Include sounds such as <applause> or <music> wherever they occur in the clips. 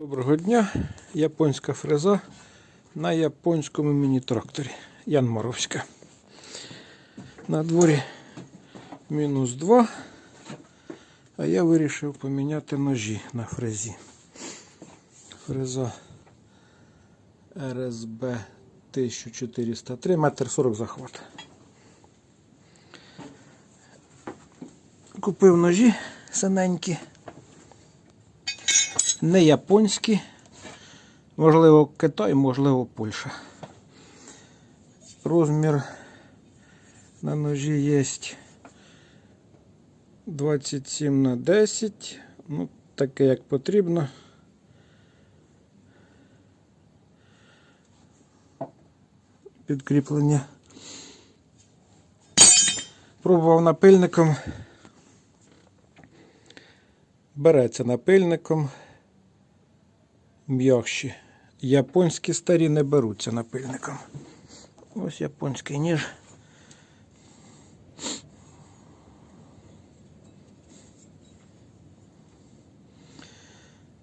Доброго дня, японська фреза на японському міні-тракторі Ян Моровська. На дворі мінус 2, а я вирішив поміняти ножі на фрезі. Фреза РСБ 1403, метр 40 захват. Купив ножі синенькі не японські, можливо, Китай, можливо, Польща. Розмір на ножі є 27 на 10, ну, таке як потрібно. Підкріплення. Пробував напильником. Береться напильником м'якші. Японські старі не беруться напильником. Ось японський ніж.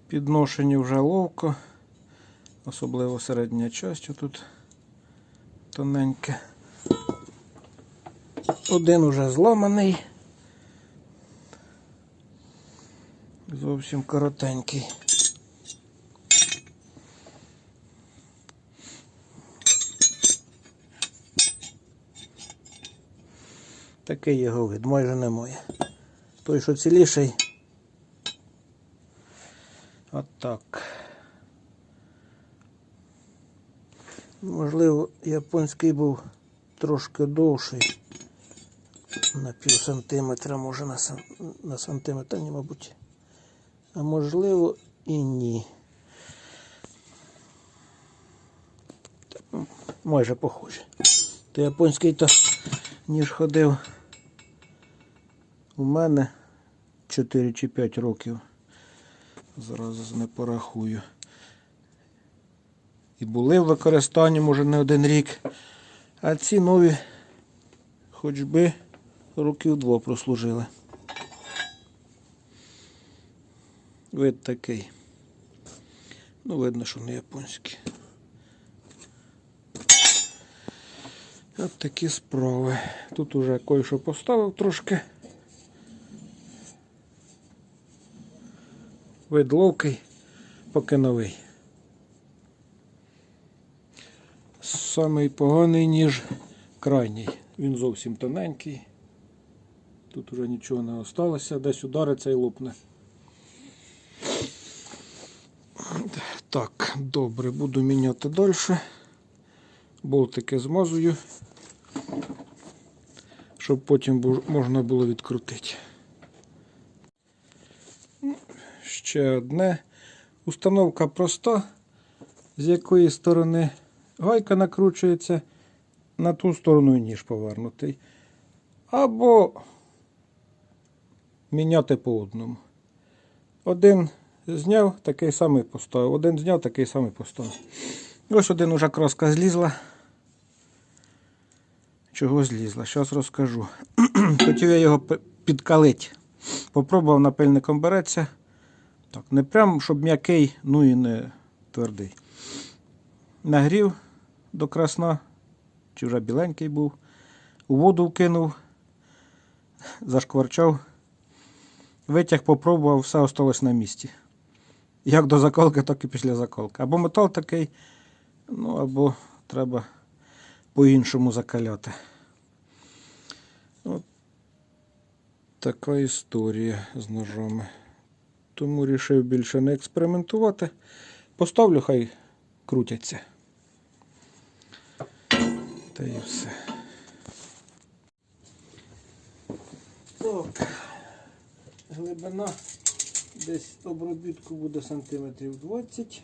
Підношені вже ловко, особливо середня часть тут тоненьке. Один уже зламаний. Зовсім коротенький. Такий його вид, майже немає. Той, що ціліший. Отак. Можливо, японський був трошки довший. На пів сантиметра, може на, сан... на сантиметр, ні, мабуть. А можливо і ні. Ну, Майже похоже. То японський то ніж ходив у мене 4 чи 5 років. Зараз не порахую. І були в використанні, може, не один рік. А ці нові хоч би років два прослужили. Вид такий. Ну, видно, що не японський. От такі справи. Тут уже кое-що поставив трошки. Вид ловкий, поки новий. Самий поганий ніж крайній. Він зовсім тоненький. Тут уже нічого не осталося, десь удариться і лопне. Так, добре, буду міняти далі. Болтики змазую, щоб потім можна було відкрутити. Ще одне. Установка проста, з якої сторони гайка накручується, на ту сторону і ніж повернутий. Або міняти по одному. Один зняв, такий самий поставив. Один зняв, такий самий поставив. Ось один уже краска злізла. Чого злізла? Зараз розкажу. <clears throat> Хотів я його п- підкалити. Попробував напильником береться. Так, не прям, щоб м'який, ну і не твердий. Нагрів до красна, чи вже біленький був. У воду вкинув, зашкварчав. Витяг попробував, все осталось на місці. Як до заколки, так і після заколки. Або метал такий, ну або треба по-іншому закаляти. От така історія з ножами. Тому вирішив більше не експериментувати. Поставлю, хай крутяться. Та і все. Так. Глибина десь обробітку буде сантиметрів 20.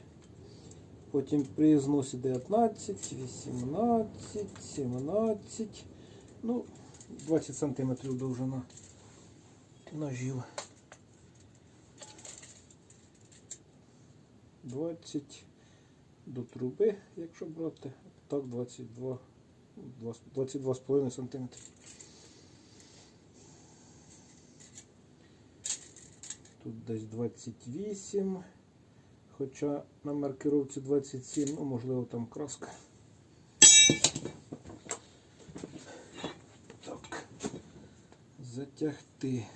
Потім при зносі 19, 18, 17. Ну, 20 сантиметрів довжина ножів. 20 до труби, якщо брати, так 22, 22,5 см. Тут десь 28, Хоча на маркировці 27, ну можливо там краска. Так. Затягти.